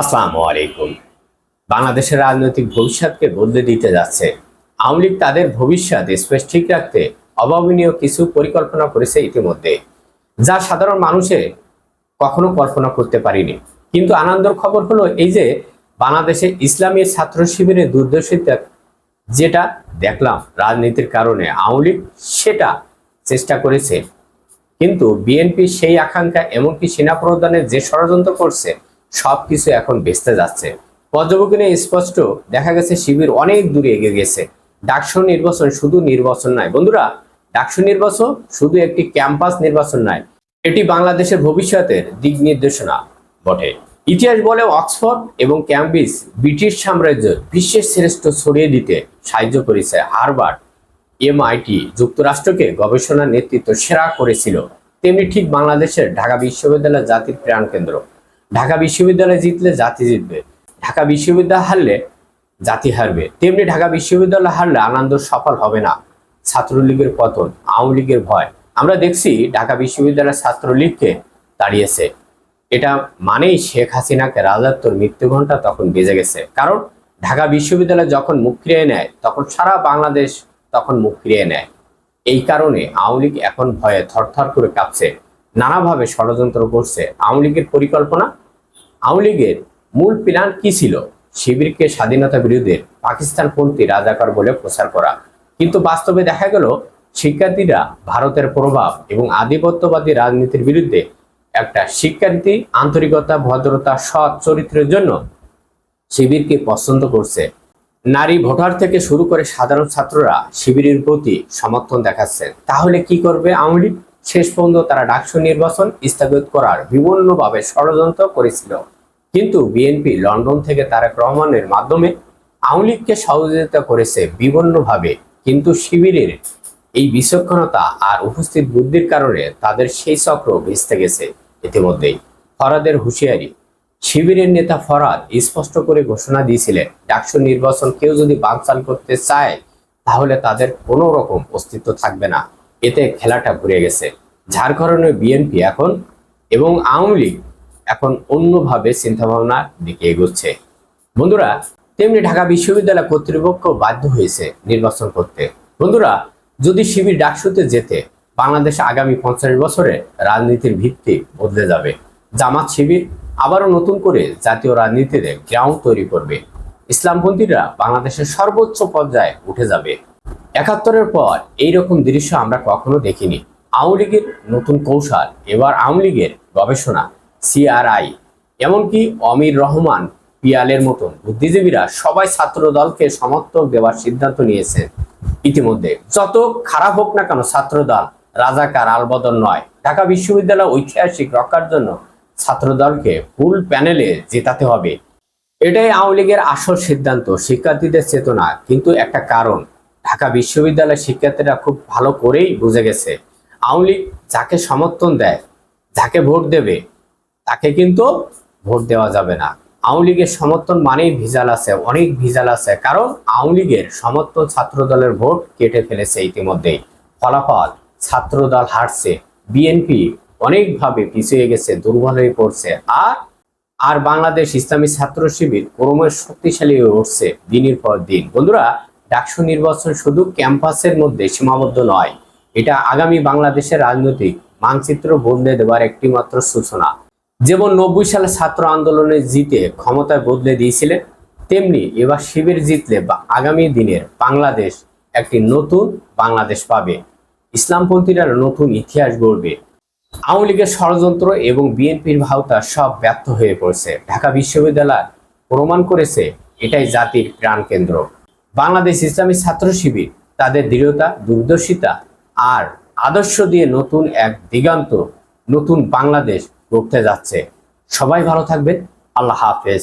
আসসালামু আলাইকুম। বাংলাদেশের রাজনৈতিক ভবিষ্যৎকে বদলে দিতে যাচ্ছে। আওয়ামী লীগ তাদের ভবিষ্যৎ স্পেস ঠিক রাখতে অভাবনীয় কিছু পরিকল্পনা করেছে ইতিমধ্যে, যা সাধারণ মানুষে কখনো কল্পনা করতে পারিনি। কিন্তু আনন্দের খবর হলো এই যে, বাংলাদেশে ইসলামী ছাত্র শিবিরের দুর্দশিতা যেটা দেখলাম রাজনীতির কারণে আওয়ামী লীগ সেটা চেষ্টা করেছে। কিন্তু বিএনপি সেই আকাঙ্ক্ষা, এমনকি সেনা প্রদানের যে ষড়যন্ত্র করছে সবকিছু এখন বেচতে যাচ্ছে। পর্যবেক্ষণে স্পষ্ট দেখা গেছে শিবির অনেক দূরে এগিয়ে গেছে। ডাকসু নির্বাচন শুধু নির্বাচন নয়। বন্ধুরা, ডাকসু নির্বাচন শুধু একটি ক্যাম্পাস নির্বাচন নয়, এটি বাংলাদেশের ভবিষ্যতের দিক নির্দেশনা বটে। ইতিহাস বলে অক্সফোর্ড এবং ক্যাম্ব্রিজ ব্রিটিশ সাম্রাজ্য বিশ্বের শ্রেষ্ঠ ছড়িয়ে দিতে সাহায্য করেছে। হারবার্ড এমআইটি যুক্তরাষ্ট্রকে গবেষণা নেতৃত্ব সেরা করেছিল। তেমনি ঠিক বাংলাদেশের ঢাকা বিশ্ববিদ্যালয় জাতির প্রাণ কেন্দ্র ঢাকা বিশ্ববিদ্যালয় জিতলে জাতি জিতবে, ঢাকা বিশ্ববিদ্যালয় হারলে জাতি হারবে, তেমনি ঢাকা বিশ্ববিদ্যালয় হারলে আনন্দ সফল হবে না। ছাত্রলীগের পতন, আওয়ামী লীগের ভয়। আমরা দেখছি ঢাকা বিশ্ববিদ্যালয় ছাত্রলীগকে দাঁড়িয়েছে এটা মানেই শেখ হাসিনাকে রাজাত্বর মৃত্যু ঘণ্টা তখন বেজে গেছে। কারণ ঢাকা বিশ্ববিদ্যালয় যখন মুখ ফিরিয়ে নেয়, তখন সারা বাংলাদেশ তখন মুখ ফিরিয়ে নেয়। এই কারণে আওয়ামী লীগ এখন ভয়ে থরথর করে কাঁপছে, নানাভাবে ষড়যন্ত্র করছে। আওয়ামী লীগের পরিকল্পনা আওয়ামী লীগের মূল প্ল্যান কি ছিল? শিবিরকে স্বাধীনতা বিরুদ্ধে পাকিস্তানপন্থী রাজাকার বলে প্রচার করা। কিন্তু বাস্তবে দেখা গেল, শিক্ষার্থীরা ভারতের প্রভাব এবং আধিপত্যবাদী রাজনীতির বিরুদ্ধে একটা শিক্ষার্থী আন্তরিকতা, ভদ্রতা, সৎ চরিত্রের জন্য শিবিরকে পছন্দ করছে। নারী ভোটার থেকে শুরু করে সাধারণ ছাত্ররা শিবিরের প্রতি সমর্থন দেখাচ্ছে। তাহলে কি করবে আওয়ামী লীগ? শেষ পর্যন্ত তারা ডাকসু নির্বাচন স্থগিত করার বিভিন্নভাবে ষড়যন্ত্র করেছিল। কিন্তু বিএনপি লন্ডন থেকে তারেক রহমানের মাধ্যমে আওয়ামী লীগকে সহযোগিতা করেছে বিভিন্নভাবে কিন্তু শিবিরের এই বিচক্ষণতা আর উপস্থিত বুদ্ধির কারণে তাদের সেই চক্র ভেস্তে গেছে ইতিমধ্যেই। ফরাদের হুঁশিয়ারি। শিবিরের নেতা ফরাদ স্পষ্ট করে ঘোষণা দিয়েছিলেন, ডাকসু নির্বাচন কেউ যদি বানচাল করতে চায়, তাহলে তাদের কোনো রকম অস্তিত্ব থাকবে না। এতে খেলাটা ঘুরে গেছে। কারণে বিএনপি এখন এবং আওয়ামী লীগ এখন অন্যভাবে চিন্তাভাবনার দিকে এগোচ্ছে। বন্ধুরা, তেমনি ঢাকা বিশ্ববিদ্যালয় কর্তৃপক্ষ বাধ্য হয়েছে নির্বাচন করতে। বন্ধুরা, যদি শিবির ডাকসুতে যেতে, বাংলাদেশ আগামী পঞ্চাশ বছরে রাজনীতির ভিত্তি বদলে যাবে। জামাত শিবির আবারও নতুন করে জাতীয় রাজনীতিতে গ্রাউন্ড তৈরি করবে। ইসলামপন্থীরা বাংলাদেশের সর্বোচ্চ পর্যায়ে উঠে যাবে। একাত্তরের পর এই রকম দৃশ্য আমরা কখনো দেখিনি। আওয়ামী লীগের নতুন কৌশল, এবার আওয়ামী লীগের গবেষণা, সিআরআই, এমনকি অমির রহমান পিয়ালের মতন বুদ্ধিজীবীরা সবাই ছাত্র দলকে সমর্থন দেওয়ার সিদ্ধান্ত নিয়েছেন ইতিমধ্যে। যত খারাপ হোক না কেন ছাত্র দল রাজাকার আলবদল নয়। ঢাকা বিশ্ববিদ্যালয় ঐতিহাসিক রক্ষার জন্য ছাত্র দলকে ফুল প্যানেলে জেতাতে হবে। এটাই আওয়ামী লীগের আসল সিদ্ধান্ত, শিক্ষার্থীদের চেতনা। কিন্তু একটা কারণ ঢাকা বিশ্ববিদ্যালয়ের শিক্ষার্থীরা খুব ভালো করেই বুঝে গেছে। আওয়ামী লীগ যাকে সমর্থন দেয়, যাকে ভোট দেবে, তাকে কিন্তু ভোট দেওয়া যাবে না। আওয়ামী লীগের সমর্থন মানেই ভিজাল আছে, অনেক ভিজাল আছে। কারণ আওয়ামী লীগের সমর্থন ছাত্র দলের ভোট কেটে ফেলেছে ইতিমধ্যেই। ফলাফল ছাত্র দল হারছে, বিএনপি অনেকভাবে পিছিয়ে গেছে, দুর্বল হয়ে পড়ছে। আর আর বাংলাদেশ ইসলামী ছাত্র শিবির ক্রমশ শক্তিশালী হয়ে উঠছে দিনের পর দিন। বন্ধুরা ডাকসু নির্বাচন শুধু ক্যাম্পাসের মধ্যে সীমাবদ্ধ নয়, এটা আগামী বাংলাদেশের রাজনৈতিক মানচিত্র বদলে দেওয়ার একটি মাত্র সূচনা। যেমন নব্বই সালে ছাত্র আন্দোলনে জিতে ক্ষমতায় বদলে দিয়েছিলেন, তেমনি এবার শিবির জিতলে বা আগামী দিনের বাংলাদেশ একটি নতুন বাংলাদেশ পাবে। ইসলামপন্থীরা নতুন ইতিহাস গড়বে। আওয়ামী লীগের ষড়যন্ত্র এবং বিএনপির ভাওতা সব ব্যর্থ হয়ে পড়ছে। ঢাকা বিশ্ববিদ্যালয় প্রমাণ করেছে, এটাই জাতির প্রাণকেন্দ্র। বাংলাদেশ ইসলামী ছাত্র শিবির তাদের দৃঢ়তা, দূরদর্শিতা আর আদর্শ দিয়ে নতুন এক দিগান্ত, নতুন বাংলাদেশ গড়তে যাচ্ছে। সবাই ভালো থাকবেন। আল্লাহ হাফেজ।